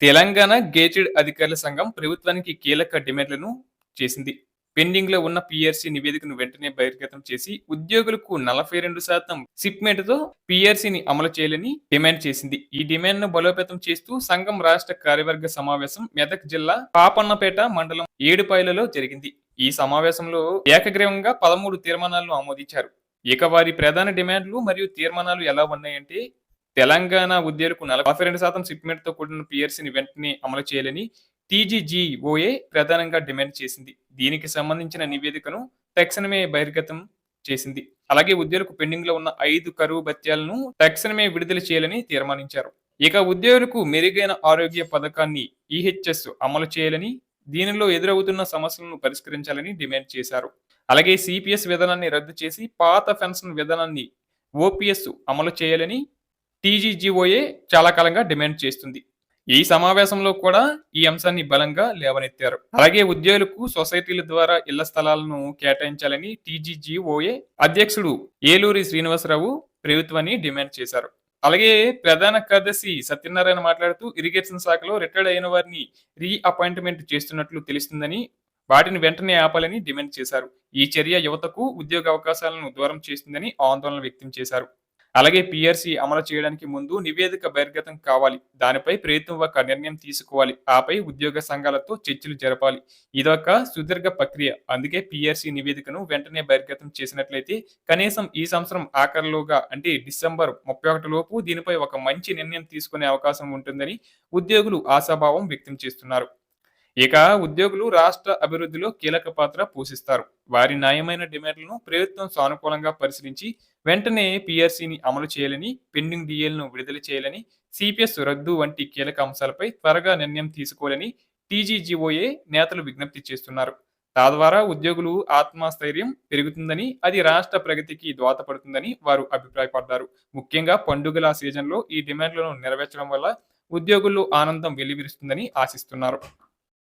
Telangana gated అధికారుల సంఘం ప్రభుత్వానికి కీలక డిమాండ్లను చేసింది. పెండింగ్లో ఉన్న పిఆర్సీ నివేదికను వెంటనే బహిర్గతం చేసి ఉద్యోగులకు నలభై రెండు శాతం సిప్మెంట్తో పిఆర్సీని అమలు చేయాలని డిమాండ్ చేసింది. ఈ డిమాండ్ను బలోపేతం చేస్తూ సంఘం రాష్ట్ర కార్యవర్గ సమావేశం మెదక్ జిల్లా పాపన్నపేట మండలం ఏడుపాయలలో జరిగింది. ఈ సమావేశంలో ఏకగ్రీవంగా పదమూడు తీర్మానాలను ఆమోదించారు. ఇక వారి ప్రధాన డిమాండ్లు మరియు తీర్మానాలు ఎలా ఉన్నాయంటే తెలంగాణ ఉద్యోగులకు నలభై రెండు శాతం సిప్మెంట్తో కూడిన పిఆర్సీని వెంటనే అమలు చేయాలని టీజీజీఓఏ ప్రధానంగా డిమాండ్ చేసింది. దీనికి సంబంధించిన నివేదికను తక్షణమే బహిర్గతం చేసింది. అలాగే ఉద్యోగులకు పెండింగ్లో ఉన్న ఐదు కరువు భత్యాలను తక్షణమే విడుదల చేయాలని తీర్మానించారు. ఇక ఉద్యోగులకు మెరుగైన ఆరోగ్య పథకాన్ని ఈహెచ్ఎస్ అమలు చేయాలని దీనిలో ఎదురవుతున్న సమస్యలను పరిష్కరించాలని డిమాండ్ చేశారు. అలాగే సిపిఎస్ విధానాన్ని రద్దు చేసి పాత పెన్షన్ విధానాన్ని ఓపీఎస్ అమలు చేయాలని టీజీజీఓఏ చాలా కాలంగా డిమాండ్ చేస్తుంది. ఈ సమావేశంలో కూడా ఈ అంశాన్ని బలంగా లేవనెత్తారు. అలాగే ఉద్యోగులకు సొసైటీల ద్వారా ఇళ్ళ స్థలాలను కేటాయించాలని టీజీజీఓఏ అధ్యక్షుడు ఏలూరి శ్రీనివాసరావు ప్రభుత్వాన్ని డిమాండ్ చేశారు. అలాగే ప్రధాన కార్యదర్శి సత్యనారాయణ మాట్లాడుతూ ఇరిగేషన్ శాఖలో రిటైర్డ్ అయిన వారిని రీ అపాయింట్మెంట్ చేస్తున్నట్లు తెలుస్తుందని వాటిని వెంటనే ఆపాలని డిమాండ్ చేశారు. ఈ చర్య యువతకు ఉద్యోగ అవకాశాలను దూరం చేస్తుందని ఆందోళన వ్యక్తం చేశారు. అలాగే పిఆర్సీ అమలు చేయడానికి ముందు నివేదిక బహిర్గతం కావాలి. దానిపై ప్రయత్నం ఒక నిర్ణయం తీసుకోవాలి. ఆపై ఉద్యోగ సంఘాలతో చర్చలు జరపాలి. ఇదొక సుదీర్ఘ ప్రక్రియ. అందుకే పిఆర్సీ నివేదికను వెంటనే బహిర్గతం చేసినట్లయితే కనీసం ఈ సంవత్సరం ఆఖరిలోగా అంటే డిసెంబర్ ముప్పై ఒకటి లోపు దీనిపై ఒక మంచి నిర్ణయం తీసుకునే అవకాశం ఉంటుందని ఉద్యోగులు ఆశాభావం వ్యక్తం చేస్తున్నారు. ఇక ఉద్యోగులు రాష్ట్ర అభివృద్ధిలో కీలక పాత్ర పోషిస్తారు. వారి న్యాయమైన డిమాండ్లను ప్రభుత్వం సానుకూలంగా పరిశీలించి వెంటనే పిఆర్సీని అమలు చేయాలని పెండింగ్ డిఎల్ను విడుదల చేయాలని సిపిఎస్ రద్దు వంటి కీలక అంశాలపై త్వరగా నిర్ణయం తీసుకోవాలని టీజీజీఓఏ నేతలు విజ్ఞప్తి చేస్తున్నారు. తద్వారా ఉద్యోగులు ఆత్మస్థైర్యం పెరుగుతుందని అది రాష్ట్ర ప్రగతికి దోహదపడుతుందని వారు అభిప్రాయపడ్డారు. ముఖ్యంగా పండుగల సీజన్లో ఈ డిమాండ్లను నెరవేర్చడం వల్ల ఉద్యోగుల్లో ఆనందం వెల్లివిరుస్తుందని ఆశిస్తున్నారు.